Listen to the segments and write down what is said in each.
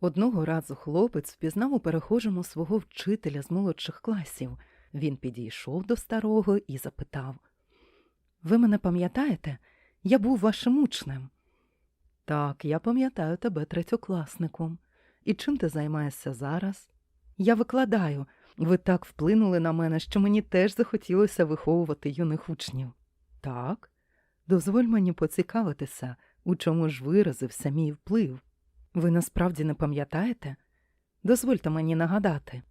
Одного разу хлопець впізнав у перехожому свого вчителя з молодших класів. Він підійшов до старого і запитав Ви мене пам'ятаєте? Я був вашим учнем. Так, я пам'ятаю тебе третьокласником. І чим ти займаєшся зараз? Я викладаю. Ви так вплинули на мене, що мені теж захотілося виховувати юних учнів. Так, дозволь мені поцікавитися, у чому ж виразився мій вплив. Ви насправді не пам'ятаєте? Дозвольте мені нагадати.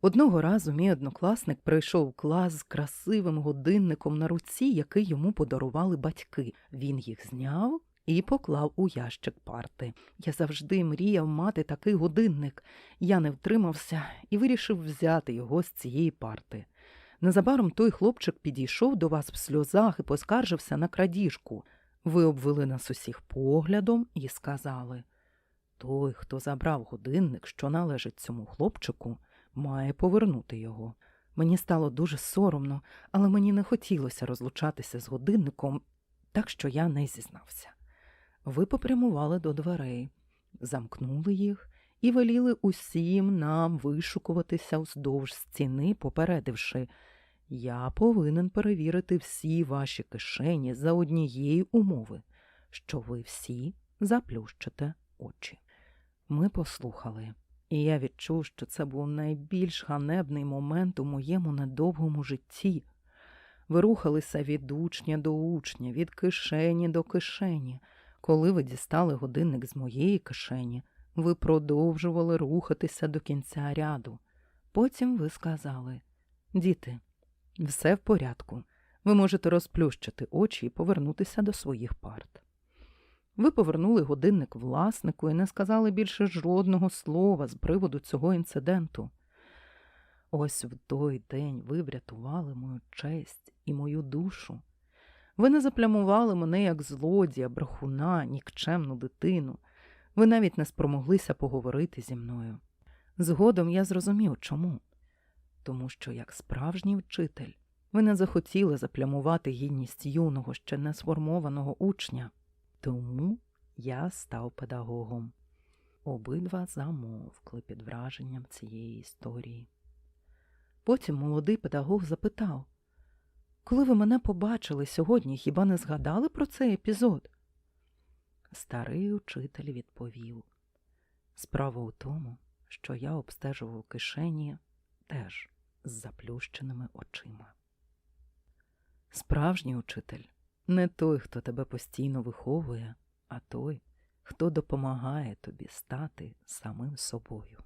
Одного разу мій однокласник прийшов у клас з красивим годинником на руці, який йому подарували батьки. Він їх зняв і поклав у ящик парти. Я завжди мріяв мати такий годинник. Я не втримався і вирішив взяти його з цієї парти. Незабаром той хлопчик підійшов до вас в сльозах і поскаржився на крадіжку. Ви обвели нас усіх поглядом і сказали той, хто забрав годинник, що належить цьому хлопчику, має повернути його. Мені стало дуже соромно, але мені не хотілося розлучатися з годинником, так що я не зізнався. Ви попрямували до дверей, замкнули їх і веліли усім нам вишукуватися вздовж стіни, попередивши я повинен перевірити всі ваші кишені за однієї умови, що ви всі заплющите очі. Ми послухали, і я відчув, що це був найбільш ганебний момент у моєму недовгому житті. Ви рухалися від учня до учня, від кишені до кишені. Коли ви дістали годинник з моєї кишені, ви продовжували рухатися до кінця ряду. Потім ви сказали Діти, все в порядку. Ви можете розплющити очі і повернутися до своїх парт. Ви повернули годинник власнику і не сказали більше жодного слова з приводу цього інциденту. Ось в той день ви врятували мою честь і мою душу. Ви не заплямували мене як злодія, брехуна, нікчемну дитину. Ви навіть не спромоглися поговорити зі мною. Згодом я зрозумів, чому. Тому що, як справжній вчитель, ви не захотіли заплямувати гідність юного, ще не сформованого учня. Тому я став педагогом. Обидва замовкли під враженням цієї історії. Потім молодий педагог запитав Коли ви мене побачили сьогодні, хіба не згадали про цей епізод? Старий учитель відповів Справа у тому, що я обстежував кишені теж з заплющеними очима. Справжній учитель не той, хто тебе постійно виховує, а той, хто допомагає тобі стати самим собою.